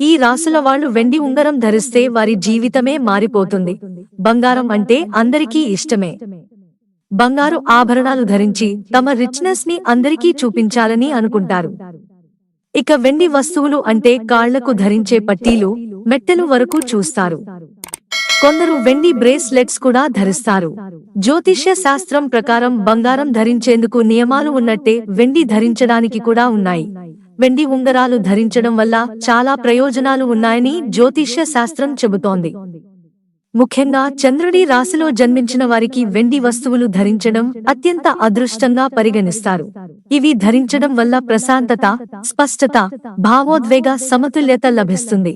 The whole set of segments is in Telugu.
ఈ రాసుల వాళ్ళు వెండి ఉంగరం ధరిస్తే వారి జీవితమే మారిపోతుంది. బంగారం అంటే అందరికీ ఇష్టమే. బంగారు ఆభరణాలు ధరించి తమ రిచ్నెస్ని అందరికీ చూపించాలని అనుకుంటారు. ఇక వెండి వస్తువులు అంటే కాళ్ళకు ధరించే పట్టీలు మెట్టెలు వరకు చూస్తారు. కొందరు వెండి బ్రేస్లెట్స్ కూడా ధరిస్తారు. జ్యోతిష్య శాస్త్రం ప్రకారం బంగారం ధరించేందుకు నియమాలు ఉన్నట్టే వెండి ధరించడానికి కూడా ఉన్నాయి. వెండి ఉంగరాలు ధరించడం వల్ల చాలా ప్రయోజనాలు ఉన్నాయని జ్యోతిష్య శాస్త్రం చెబుతోంది. ముఖ్యంగా చంద్రుడి రాశిలో జన్మించిన వారికి వెండి వస్తువులు ధరించడం అత్యంత అదృష్టంగా పరిగణిస్తారు. ఇవి ధరించడం వల్ల ప్రశాంతత స్పష్టత భావోద్వేగ సమతుల్యత లభిస్తుంది.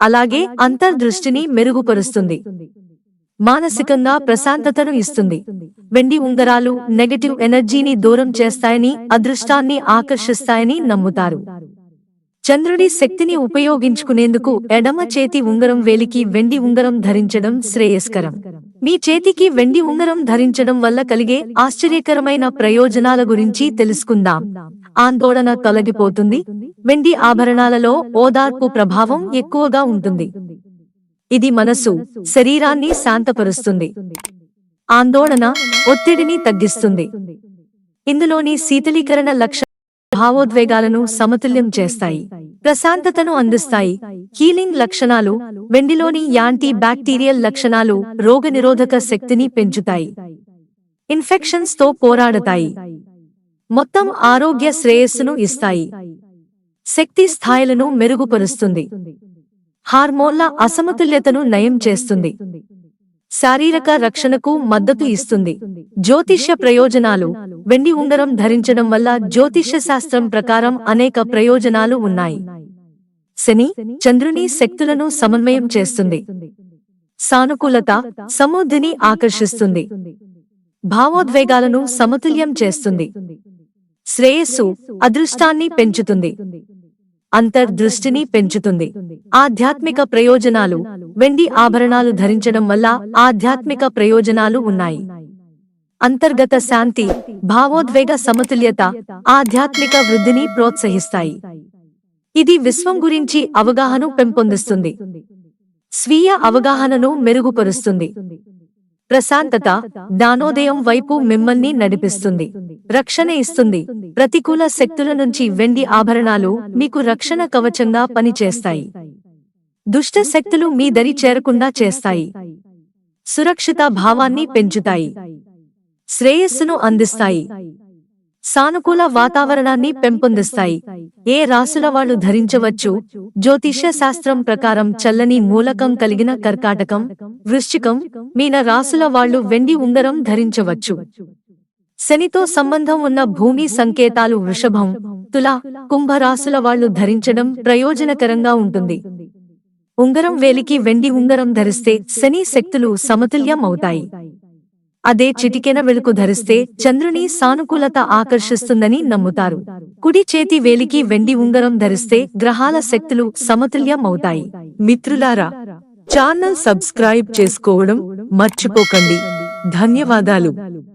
అలాగే అంతర్దృష్టిని మెరుగుపరుస్తుంది. మానసికంగా ప్రశాంతతను ఇస్తుంది. వెండి ఉంగరాలు నెగటివ్ ఎనర్జీని దూరం చేస్తాయని అదృష్టాన్ని ఆకర్షిస్తాయని నమ్ముతారు. చంద్రుడి శక్తిని ఉపయోగించుకునేందుకు ఎడమ చేతి ఉంగరం వేలికి వెండి ఉంగరం ధరించడం శ్రేయస్కరం. మీ చేతికి వెండి ఉంగరం ధరించడం వల్ల కలిగే ఆశ్చర్యకరమైన ప్రయోజనాల గురించి తెలుసుకుందాం. ఆందోళన తొలగిపోతుంది. వెండి ఆభరణాలలో ఓదార్పు ప్రభావం ఎక్కువగా ఉంటుంది. ఇది మనసు శరీరాన్ని శాంతపరుస్తుంది. ఆందోళన ఒత్తిడిని తగ్గిస్తుంది. ఇందులోని శీతలీకరణ లక్ష భావోద్వేగాలను సమతుల్యం చేస్తాయి. ప్రశాంతతను అందిస్తాయి. హీలింగ్ లక్షణాలు వెండిలోని యాంటీ బ్యాక్టీరియల్ లక్షణాలు రోగనిరోధక శక్తిని పెంచుతాయి. ఇన్ఫెక్షన్స్తో పోరాడతాయి. మొత్తం ఆరోగ్య శ్రేయస్సును ఇస్తాయి. శక్తి స్థాయిలను మెరుగుపరుస్తుంది. హార్మోన్ల అసమతుల్యతను నయం చేస్తుంది. శారీరక రక్షణకు మద్దతు ఇస్తుంది. జ్యోతిష్య ప్రయోజనాలు వెండి ఉంగరం ధరించడం వల్ల జ్యోతిష్య శాస్త్రం ప్రకారం అనేక ప్రయోజనాలు ఉన్నాయి. శని చంద్రుని శక్తులను సమన్వయం చేస్తుంది. సానుకూలత సమృద్ధిని ఆకర్షిస్తుంది. భావోద్వేగాలను సమతుల్యం చేస్తుంది. శ్రేయస్సు అదృష్టాన్ని పెంచుతుంది. అంతర్దృష్టిని పెంచుతుంది. ఆధ్యాత్మిక ప్రయోజనాలు వెండి ఆభరణాలు ధరించడం వల్ల ఆధ్యాత్మిక ప్రయోజనాలు ఉన్నాయి. అంతర్గత శాంతి భావోద్వేగ సమతుల్యత ఆధ్యాత్మిక వృద్ధిని ప్రోత్సహిస్తాయి. ఇది విశ్వం గురించి అవగాహన పెంపొందిస్తుంది. స్వీయ అవగాహనను మెరుగుపరుస్తుంది. ప్రశాంతత జ్ఞానోదయం వైపు మిమ్మల్ని నడిపిస్తుంది. రక్షణ ఇస్తుంది. ప్రతికూల శక్తుల నుంచి వెండి ఆభరణాలు మీకు రక్షణ కవచంగా పనిచేస్తాయి. దుష్ట శక్తులు మీ దరి చేరకుండా చేస్తాయి. సురక్షిత భావాన్ని పెంచుతాయి. శ్రేయస్సును అందిస్తాయి. సానుకూల వాతావరణాన్ని పెంపొందిస్తాయి. ఏ రాసుల వాళ్ళు ధరించవచ్చు? జ్యోతిష్య శాస్త్రం ప్రకారం చల్లని మూలకం కలిగిన కర్కాటకం వృశ్చికం మీన రాసుల వాళ్ళు వెండి ఉంగరం ధరించవచ్చు. శనితో సంబంధం ఉన్న భూమి సంకేతాలు వృషభం తుల కుంభరాశుల వాళ్ళు ధరించడం ప్రయోజనకరంగా ఉంటుంది. ఉంగరం వేలికి వెండి ఉంగరం ధరిస్తే శని శక్తులు సమతుల్యం అవుతాయి అదే చిటికెన వెలుకు ధరిస్తే చంద్రుని సానుకూలత ఆకర్షిస్తుందని నమ్ముతారు. కుడి చేతి వేలికి వెండి ఉంగరం ధరిస్తే గ్రహాల శక్తులు సమతుల్యం అవుతాయి మిత్రులారా ఛానల్ సబ్స్క్రైబ్ చేసుకోవడం మర్చిపోకండి. ధన్యవాదాలు.